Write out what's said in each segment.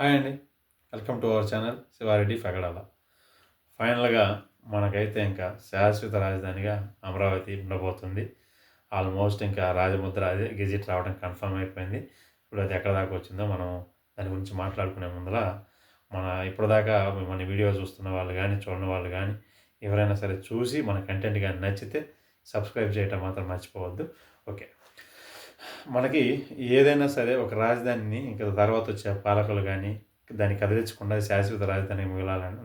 Hi అండి. Welcome to our channel Sivareddy Phagadala. ఫైనల్గా మనకైతే ఇంకా శాశ్వత రాజధానిగా అమరావతి ఉండబోతుంది. ఆల్మోస్ట్ ఇంకా రాజముద్ర అదే గెజిట్ రావడం కన్ఫర్మ్ అయిపోయింది. ఇప్పుడు అది ఎక్కడ దాకా వచ్చిందో మనం దాని గురించి మాట్లాడుకునే ముందర మన ఇప్పటిదాకా మన వీడియో చూస్తున్న వాళ్ళు కానీ చూడని వాళ్ళు కానీ ఎవరైనా సరే చూసి మన కంటెంట్ కానీ నచ్చితే సబ్స్క్రైబ్ చేయటం మాత్రం మర్చిపోవద్దు. ఓకే. మనకి ఏదైనా సరే ఒక రాజధానిని ఇంకా తర్వాత వచ్చే పాలకులు కానీ దాన్ని కదిలించకుండా శాశ్వత రాజధాని మిగలాలని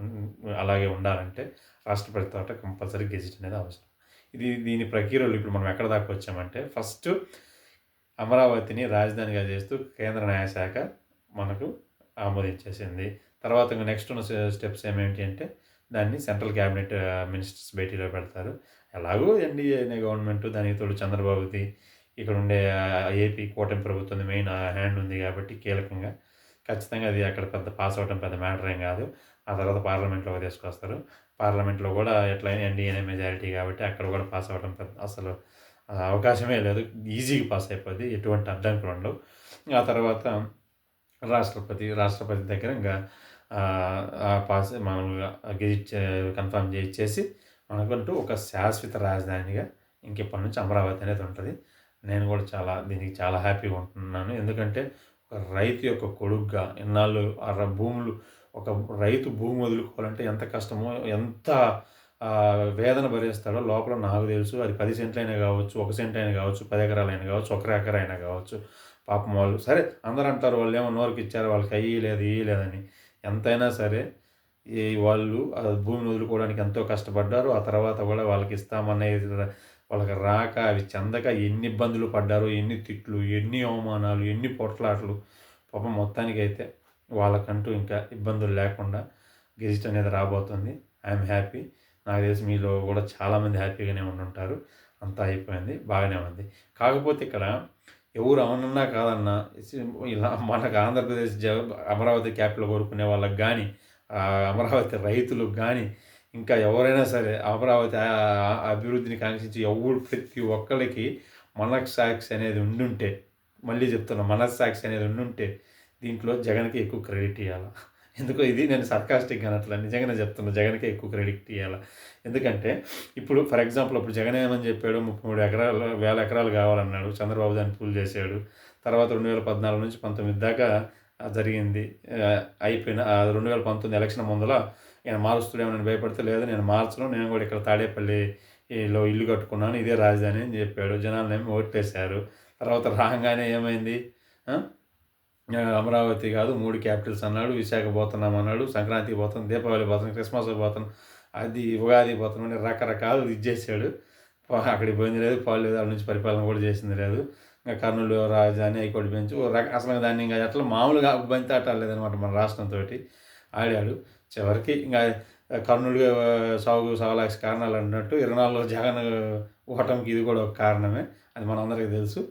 అలాగే ఉండాలంటే రాష్ట్రపతి తోట కంపల్సరీ గెజిట్ అనేది అవసరం. ఇది దీని ప్రక్రియలు ఇప్పుడు మనం ఎక్కడ దాకా వచ్చామంటే ఫస్ట్ అమరావతిని రాజధానిగా చేస్తూ కేంద్ర న్యాయశాఖ మనకు ఆమోదించేసింది. తర్వాత ఇంకా నెక్స్ట్ ఉన్న స్టెప్స్ ఏమేంటి అంటే దాన్ని సెంట్రల్ క్యాబినెట్ మినిస్టర్స్ భేటీలో పెడతారు. ఎలాగో ఎన్డీఏ అనే గవర్నమెంట్ దానికి తోడు చంద్రబాబుది ఇక్కడ ఉండే ఏపీ కూటమి ప్రభుత్వం మెయిన్ హ్యాండ్ ఉంది కాబట్టి కీలకంగా. ఖచ్చితంగా అది అక్కడ పెద్ద పాస్ అవడం పెద్ద మ్యాటర్ ఏం కాదు. ఆ తర్వాత పార్లమెంట్లోకి తీసుకొస్తారు. పార్లమెంట్లో కూడా ఎట్లయినా ఎన్డీఏనే మెజారిటీ కాబట్టి అక్కడ కూడా పాస్ అవ్వడం పెద్ద అసలు అవకాశమే లేదు. ఈజీగా పాస్ అయిపోద్ది. ఎటువంటి అడ్డంకులు ఉండవు. ఆ తర్వాత రాష్ట్రపతి రాష్ట్రపతి దగ్గర ఇంకా పాస్ మామూలుగా గెజిట్ కన్ఫర్మ్ చేసి మనకంటూ ఒక శాశ్వత రాజధానిగా ఇంకెప్పటి నుంచి అమరావతి అనేది ఉంటుంది. నేను కూడా చాలా దీనికి చాలా హ్యాపీగా ఉంటున్నాను. ఎందుకంటే ఒక రైతు యొక్క కొడుగ్గా ఎన్నాళ్ళు ఆ భూములు ఒక రైతు భూమి వదులుకోవాలంటే ఎంత కష్టమో ఎంత వేదన భరిస్తాడో లోపల నాకు తెలుసు. అది పది సెంట్లైనా కావచ్చు ఒక సెంట్ అయినా కావచ్చు పది ఎకరాలైనా కావచ్చు ఒక ఎకరైనా కావచ్చు. పాపం వాళ్ళు సరే అందరూ అంటారు వాళ్ళు ఏమో నోరుకి ఇచ్చారు వాళ్ళకి అయ్యి లేదు ఇయ్యి లేదని. ఎంతైనా సరే ఈ వాళ్ళు ఆ భూమిని వదులుకోవడానికి ఎంతో కష్టపడ్డారు. ఆ తర్వాత కూడా వాళ్ళకి ఇస్తామనే వాళ్ళకి రాక అవి చెందక ఎన్ని ఇబ్బందులు పడ్డారు ఎన్ని తిట్లు ఎన్ని అవమానాలు ఎన్ని పొట్లాట్లు పాపం మొత్తానికైతే వాళ్ళకంటూ ఇంకా ఇబ్బందులు లేకుండా గెజిట్ అనేది రాబోతుంది. I'm happy. నాకు తెలిసి మీలో కూడా చాలామంది హ్యాపీగానే ఉండుంటారు. అంతా అయిపోయింది. బాగానే ఉంది. కాకపోతే ఇక్కడ ఎవరు అవునన్నా కాదన్నా ఇలా మనకు ఆంధ్రప్రదేశ్ అమరావతి క్యాపిటల్ కోరుకునే వాళ్ళకి కానీ అమరావతి రైతులకు కానీ ఇంకా ఎవరైనా సరే అమరావతి అభివృద్ధిని కాంక్షించి ఎవరు ప్రతి ఒక్కరికి మనస్సాక్షి అనేది ఉండుంటే మళ్ళీ చెప్తున్నా మనస్సాక్షి అనేది ఉండుంటే దీంట్లో జగన్కి ఎక్కువ క్రెడిట్ ఇవ్వాలి ఎందుకో ఇది నేను సర్కాస్టిక్ అనట్లా నిజంగానే చెప్తున్నా జగన్కి ఎక్కువ క్రెడిట్ ఇవ్వాలి ఎందుకంటే ఇప్పుడు ఫర్ ఎగ్జాంపుల్ అప్పుడు జగన్ ఏమని చెప్పాడు? ముప్పై మూడు ఎకరాలు వేల ఎకరాలు కావాలన్నాడు చంద్రబాబు దాన్ని పూలు చేశాడు. తర్వాత రెండు వేల పద్నాలుగు నుంచి పంతొమ్మిది దాకా జరిగింది. అయిపోయిన రెండు వేల పంతొమ్మిది ఎలక్షన్ ముందల నేను మారుస్తుడేమో నేను భయపడితే లేదు నేను మార్చను నేను కూడా ఇక్కడ తాడేపల్లిలో ఇల్లు కట్టుకున్నాను ఇదే రాజధాని అని చెప్పాడు. జనాలు ఏమి ఓట్లేశారు. తర్వాత రాగానే ఏమైంది? అమరావతి కాదు మూడు క్యాపిటల్స్ అన్నాడు విశాఖ పోతున్నాం అన్నాడు సంక్రాంతికి పోతాం దీపావళి పోతున్నాం క్రిస్మస్ పోతున్నాం అది ఉగాది పోతున్నాం అని రకరకాలు ఇది చేశాడు. అక్కడికి పోయింది లేదు పాలు లేదు అక్కడ నుంచి పరిపాలన కూడా చేసింది లేదు. కర్నూలు రాజధాని హైకోర్టు బెంచ్ అసలు దాన్ని ఇంకా ఎట్లా మామూలుగా బంతి ఆటాలేదనమాట మన రాష్ట్రంతో ఆడాడు. చివరికి ఇంకా కర్నూలు సాగు సవలాక్ష కారణాలు అన్నట్టు ఇరవై నాలుగులో జగన్ ఓటమికి ఇది కూడా ఒక కారణమే అది మనందరికీ తెలుసు.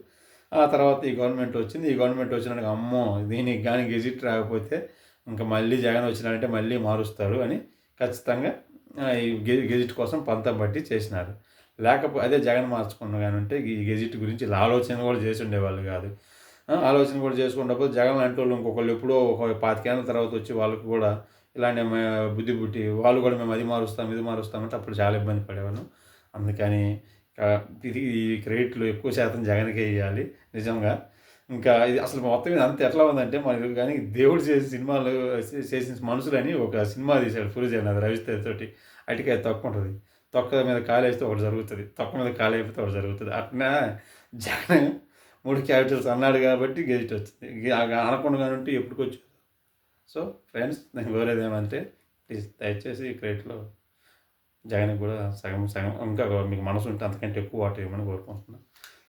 ఆ తర్వాత ఈ గవర్నమెంట్ వచ్చింది. ఈ గవర్నమెంట్ వచ్చినాక అమ్మో దీనికి కానీ గెజిట్ రాకపోతే ఇంకా మళ్ళీ జగన్ వచ్చినారంటే మళ్ళీ మారుస్తారు అని ఖచ్చితంగా ఈ గెజిట్ కోసం పంతం పట్టి చేసినారు. లేకపోతే అదే జగన్ మార్చుకున్న కానీ ఉంటే ఈ గెజిట్ గురించి ఆలోచన కూడా చేసి ఉండేవాళ్ళు కాదు. ఆలోచన కూడా చేసుకున్నప్పుడు జగన్ లాంటి వాళ్ళు ఇంకొకళ్ళు ఎప్పుడో ఒక పాతికేళ్ళ తర్వాత వచ్చి వాళ్ళకు కూడా ఇలాంటి బుద్ధి పుట్టి వాళ్ళు కూడా మేము అది మారుస్తాం ఇది మారుస్తామంటే అప్పుడు చాలా ఇబ్బంది పడేవాళ్ళం. అందుకని ఇది ఈ క్రెడిట్లు ఎక్కువ శాతం జగన్కే ఇవ్వాలి నిజంగా. ఇంకా ఇది అసలు మొత్తం మీద అంత ఎట్లా ఉందంటే మన కానీ దేవుడు చేసిన సినిమాలు చేసిన మనుషులని ఒక సినిమా తీశాడు ఫురిజన్ అది రవిస్తే తోటి. అటుకే తక్కువ ఉంటుంది. తొక్క మీద కాలేస్తే ఒకటి జరుగుతుంది తొక్క మీద కాలు అయిపోతే ఒకటి జరుగుతుంది. అట్లా జగన్ మూడు క్యాపిటల్స్ అన్నాడు కాబట్టి గెజిట్ వచ్చింది. అనకుండా ఉంటే ఎప్పటికొచ్చు సో ఫ్రెండ్స్ నేను కోరేది ఏమంటే ప్లీజ్ దయచేసి క్రెడిట్లో జగన్ కూడా సగం సగం ఇంకా మీకు మనసు ఉంటే అంతకంటే ఎక్కువ వాటి ఇవ్వమని కోరుకుంటున్నాను